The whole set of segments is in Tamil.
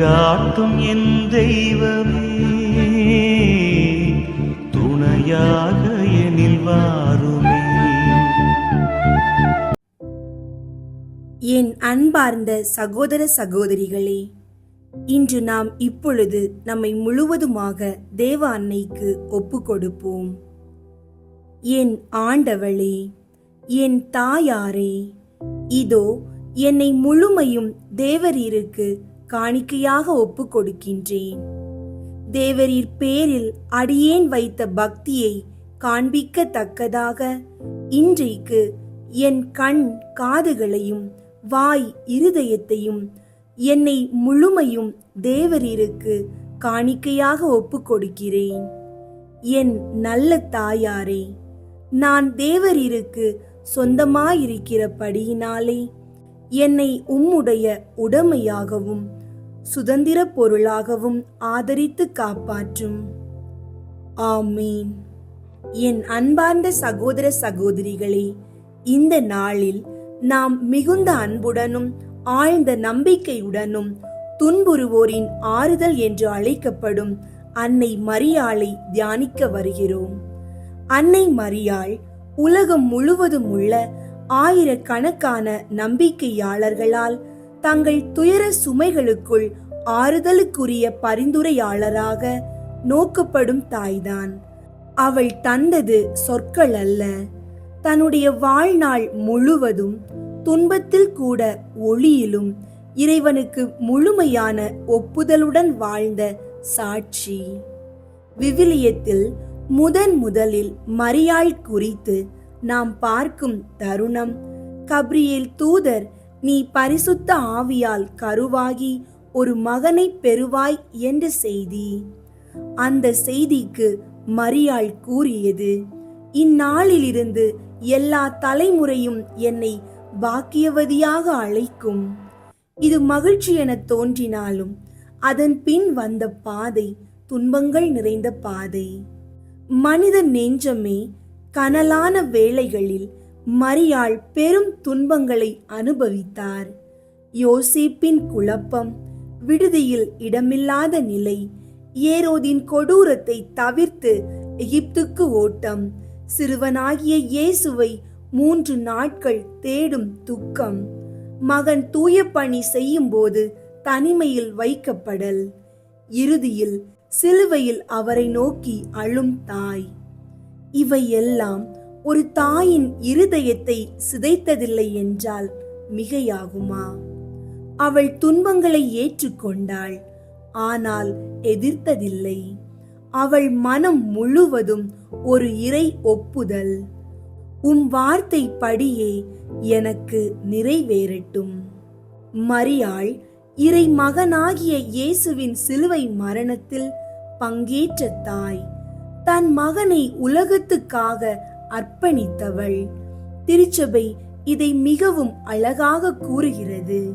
வழிகாட்டும் என் தெய்வமே. துணையாக எனில் வாருமே. என் அன்பார்ந்த சகோதர சகோதரிகளே இன்று நாம் இப்பொழுது நம்மை முழுவதுமாக தேவ அன்னைக்கு ஒப்பு கொடுப்போம் என் ஆண்டவளே என் தாயாரே இதோ என்னை முழுமையும் தேவரீருக்கு காணிக்கையாக ஒப்பு கொடுக்கின்றேன் தேவரீர் பேரில் அடியேன் வைத்த பக்தியை காண்பிக்கத்தக்கதாக இன்றைக்கு என் கண் காதுகளையும் வாய் இருதயத்தையும் என்னை முழுமையும் தேவரீருக்கு காணிக்கையாக ஒப்பு கொடுக்கிறேன் என் நல்ல தாயாரே நான் தேவரீருக்கு சொந்தமாயிருக்கிறபடியினாலே என்னை உம்முடைய உடமையாகவும் சுதந்திர பொருளாகவும் ஆதரித்து காப்பாற்றும். ஆமீன். என் அன்பார்ந்த சகோதர சகோதரிகளே இந்த நாளில் நாம் மிகுந்த அன்புடனும் ஆழ்ந்த நம்பிக்கையுடனும் துன்புறுவோரின் ஆறுதல் என்று அழைக்கப்படும் அன்னை மரியாளை தியானிக்க வருகிறோம். அன்னை மரியாள் உலகம் முழுவதும் உள்ள ஆயிரக்கணக்கான நம்பிக்கையாளர்களால் தங்கள் துயர சுமைகளுக்குள் ஆறுதலுக்குரிய பரிந்துரையாளராக நோக்கப்படும் தாய்தான். அவள் தந்தது சொற்கள் அல்ல. தன்னுடைய வாழ்நாள் முழுவதும் துன்பத்தில் கூட ஒளியிலும் இறைவனுக்கு முழுமையான ஒப்புதலுடன் வாழ்ந்த சாட்சி. விவிலியத்தில் முதன் முதலில் மரியாள் குறித்து நாம் பார்க்கும் தருணம் கப்ரியேல் தூதர் நீ பரிசுத்த ஆவியால் கருவாகி ஒரு மகனை பெறுவாய் என்ற செய்தி. அந்த செய்திக்கு மரியாள் கூறியது இந்நாளிலிருந்து எல்லா தலைமுறையும் என்னை பாக்கியவதியாக அழைக்கும். இது மகிழ்ச்சி என தோன்றினாலும் அதன் பின் வந்த பாதை துன்பங்கள் நிறைந்த பாதை. மனித நெஞ்சமே கனலான வேளைகளில் மரியாள் பெரும் துன்பங்களை அனுபவித்தார். யோசிப்பின் குழப்பம் விடுதியில் இடமில்லாத நிலை ஏரோதின் கொடூரத்தை தவிர்த்து எகிப்துக்கு ஓட்டம் சிறுவனாகிய இயேசுவை மூன்று நாட்கள் தேடும் துக்கம் மகன் தூய பணி செய்யும்போது தனிமையில் வைக்கப்படல் இறுதியில் சிலுவையில் அவரை நோக்கி அழும் தாய். இவையெல்லாம் எல்லாம் ஒரு தாயின் இருதயத்தை சிதைத்ததில்லை என்றால் மிகையாகுமா? அவள் துன்பங்களை ஏற்றுக்கொண்டாள் ஆனால் எதிர்த்ததில்லை. அவள் மனம் முழுவதும் ஒரு இறை ஒப்புதல். உம் வார்த்தை படியே எனக்கு நிறைவேறட்டும். மரியாள் இறை மகனாகிய இயேசுவின் சிலுவை மரணத்தில் பங்கேற்ற தாய் தன் மகனை உலகத்துக்காக அர்ப்பணித்தவள். திருச்சபை இதை மிகவும் அழகாக கூறுகிறது.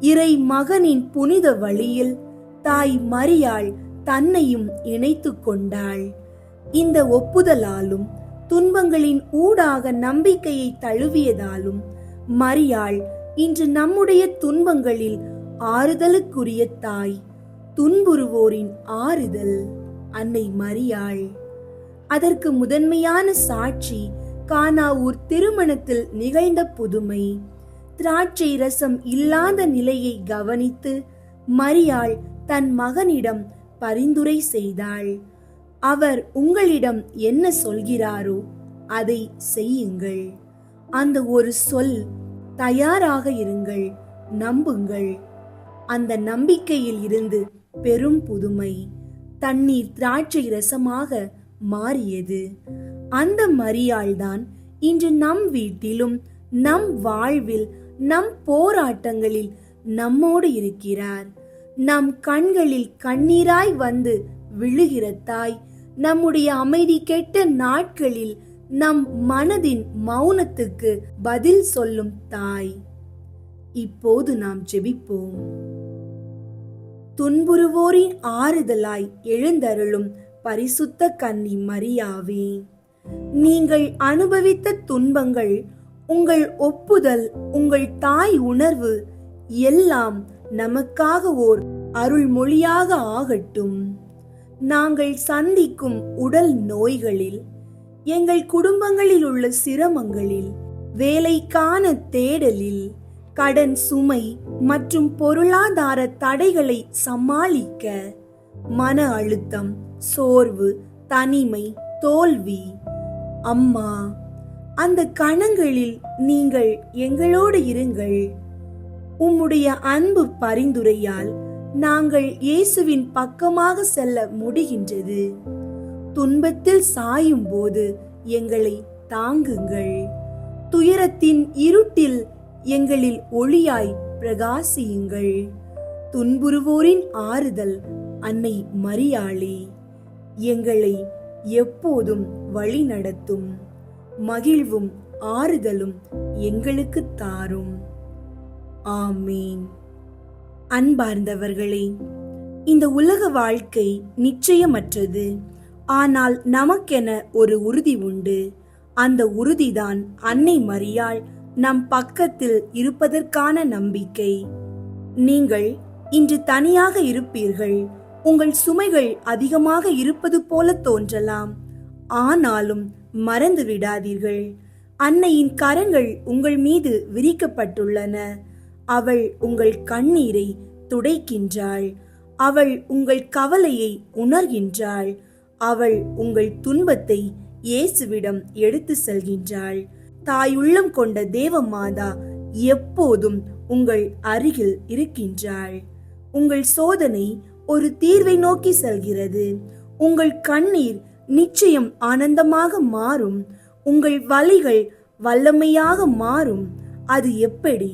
இறை மகனின் புனித வழியில் தாய் மரியாள் தன்னையும் இணைத்து கொண்டாள். இந்த ஒப்புதலாலும் துன்பங்களின் ஊடாக நம்பிக்கையை தழுவியதாலும் மரியாள் இன்று நம்முடைய துன்பங்களில் ஆறுதலுக்குரிய தாய் துன்புறுவோரின் ஆறுதல் அன்னை மரியாள். அதற்கு முதன்மையான சாட்சி கானாவூர் திருமணத்தில் நிகழ்ந்த புதுமை. திராட்சை ரசம் இல்லாத நிலையை கவனித்து மரியாள் தன் மகனிடம் பரிந்துரை செய்தாள். அவர் உங்களிடம் என்ன சொல்கிறாரோ அதை செய்யுங்கள். அந்த ஒரு சொல் தயாராக இருங்கள் நம்புங்கள் அந்த நம்பிக்கையில் இருந்து பெரும் புதுமை. தண்ணீர் திராட்சை ரசமாக மாறியது. அந்த மரியாள்தான் இன்று நம் வீட்டிலும் நம் வாழ்வில் நம் போராட்டங்களில் நம்மோடு இருக்கிறார். நம் கண்களில் கண்ணீராய் வந்து விழுகிற தாய் நம்முடைய அமைதி கெட்ட நாட்களில் நம் மனதின் மௌனத்துக்கு பதில் சொல்லும் தாய். இப்போது நாம் ஜெபிப்போம். துன்புறுவோரின் ஆறுதலாய் எழுந்தருளும் பரிசுத்த கன்னி மரியாவே. நீங்கள் அனுபவித்த துன்பங்கள் உங்கள் ஒப்புதல் உங்கள் தாய் உணர்வு எல்லாம் நமக்காக ஓர் அருள்மொழியாக ஆகட்டும். நாங்கள் சந்திக்கும் உடல் நோய்களில் எங்கள் குடும்பங்களில் உள்ள சிரமங்களில் வேலைக்கான தேடலில் கடன் சுமை மற்றும் பொருளாதார தடைகளை சமாளிக்க மன அழுத்தம் சோர்வு தனிமை தோல்வி. அம்மா அந்த கணங்களில் நீங்கள் எங்களோடு இருங்கள். உம்முடைய அன்பு பரிந்துரையால் நாங்கள் இயேசுவின் பக்கமாக செல்ல முடிகின்றது. துன்பத்தில் சாயும் போது எங்களை தாங்குங்கள். துயரத்தின் இருட்டில் எங்களில் ஒளியாய் பிரகாசியுங்கள். துன்புறுவோரின் ஆறுதல் அன்னை மரியாளே. எங்களை எப்போதும் வழி நடத்தும். மகிழ்வும் ஆறுதலும் எங்களுக்கு தாரும். ஆமீன். அன்பார்ந்தவர்களே இந்த உலக வாழ்க்கை நிச்சயமற்றது. ஆனால் நமக்கென ஒரு உறுதி உண்டு. அந்த உறுதிதான் அன்னை மரியாள் நம் பக்கத்தில் இருப்பதற்கான நம்பிக்கை. நீங்கள் இன்று தனியாக இருப்பீர்கள். உங்கள் சுமைகள் அதிகமாக இருப்பது போல தோன்றலாம். ஆனாலும் மறந்து விடாதீர்கள். அன்னையின் கரங்கள் உங்கள் மீது விரிக்கப்பட்டுள்ளன. அவள் உங்கள் கண்ணீரை துடைக்கின்றாள். அவள் உங்கள் கவலையை உணர்கின்றாள். அவள் உங்கள் துன்பத்தை இயேசுவிடம் எடுத்து செல்கின்றாள். தாயுள்ளம் கொண்ட தேவமாதா எப்போதும் உங்கள் அருகில் இருக்கின்றாள். உங்கள் சோதனை ஒரு தீர்வை நோக்கி செல்கிறது. உங்கள் கண்ணீர் நிச்சயம் ஆனந்தமாக மாறும். உங்கள் வலிகள் வல்லமையாக மாறும். அது எப்படி?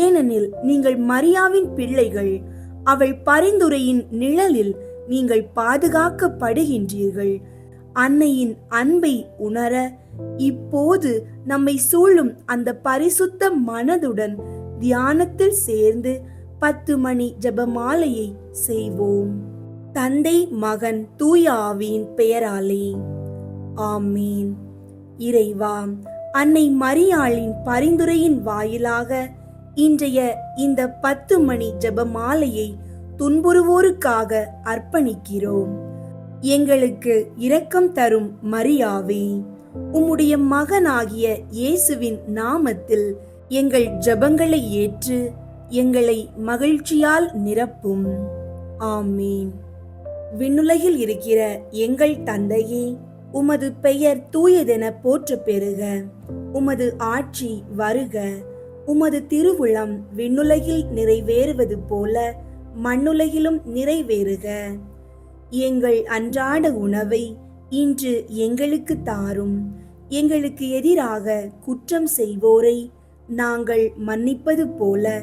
ஏனெனில் நீங்கள் மரியாவின் பிள்ளைகள். அவள் பரிந்துரையின் நிழலில் நீங்கள் பாதுகாக்கப்படுகின்றீர்கள். அன்னையின் அன்பை உணர இப்போது நம்மை சூழும் அந்த பரிசுத்த மனதுடன் தியானத்தில் சேர்ந்து பத்து மணி ஜெபமாலையை செய்வோம். தந்தை மகன் தூய ஆவியின் பெயராலே. ஆமீன். இறைவா அன்னை மரியாளின் பரிந்துரையின் வாயிலாக இன்றைய இந்த பத்து மணி ஜெபமாலையை துன்புறுவோருக்காக அர்ப்பணிக்கிறோம். எங்களுக்கு இரக்கம் தரும் மரியாவே உம்முடைய மகனாகிய இயேசுவின் நாமத்தில் எங்கள் ஜெபங்களை ஏற்று எங்களை மகிழ்ச்சியால் நிரப்பும். ஆமீன். விண்ணுலகில் இருக்கிற எங்கள் தந்தையே உமது பெயர் தூயதென போற்ற பெறுக. உமது ஆட்சி வருக. உமது திருவுளம் விண்ணுலகில் நிறைவேறுவது போல மண்ணுலகிலும் நிறைவேறுக. எங்கள் அன்றாட உணவை இன்று எங்களுக்கு தாரும். எங்களுக்கு எதிராக குற்றம் செய்வோரை நாங்கள் மன்னிப்பது போல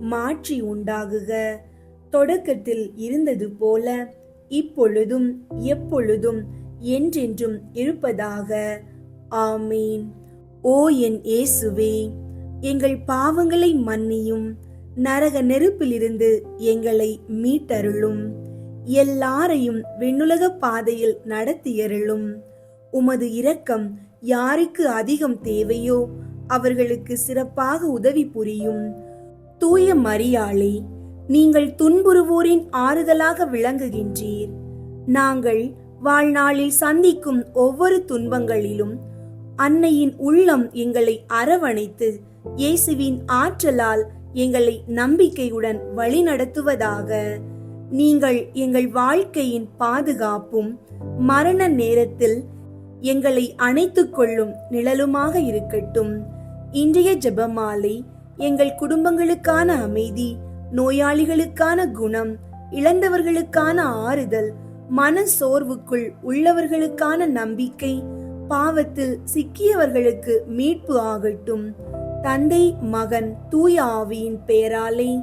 மாற்றி உண்டாகுக. தொடக்கத்தில் இருந்தது போல இப்பொழுதும் எப்பொழுதும் என்றென்றும் இருப்பதாக. ஆமீன். ஓ என் இயேசுவே எங்கள் பாவங்களை மன்னியும். நரக நெருப்பிலிருந்து எங்களை மீட்டருளும். எல்லாரையும் விண்ணுலக பாதையில் நடத்தியருளும். உமது இரக்கம் யாருக்கு அதிகம் தேவையோ அவர்களுக்கு சிறப்பாக உதவி புரியும். தூய மரியாளே நீங்கள் துன்புறுவோரின் ஆறுதலாக விளங்குகின்றீர். நாங்கள் வாழ்நாளில் சந்திக்கும் ஒவ்வொரு துன்பங்களிலும் அன்னையின் உள்ளம் எங்களை அரவணைத்து இயேசுவின் ஆற்றலால் எங்களை நம்பிக்கையுடன் வழிநடத்துவதாக. நீங்கள் எங்கள் வாழ்க்கையின் பாதுகாப்பும் மரண நேரத்தில் எங்களை அணைத்துக் கொள்ளும் நிழலுமாக இருக்கட்டும். இன்றைய ஜெபமாலை எங்கள் குடும்பங்களுக்கான அமைதி நோயாளிகளுக்கான குணம் இழந்தவர்களுக்கான ஆறுதல் மன சோர்வுக்குள் உள்ளவர்களுக்கான நம்பிக்கை பாவத்தில் சிக்கியவர்களுக்கு மீட்பு ஆகட்டும். தந்தை மகன் தூய ஆவியின் பெயராலே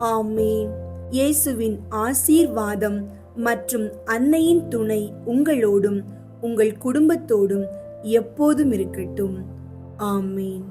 ஆமேன். இயேசுவின் ஆசீர்வாதம் மற்றும் அன்னையின் துணை உங்களோடும் உங்கள் குடும்பத்தோடும் எப்போதும் இருக்கட்டும். ஆமேன்.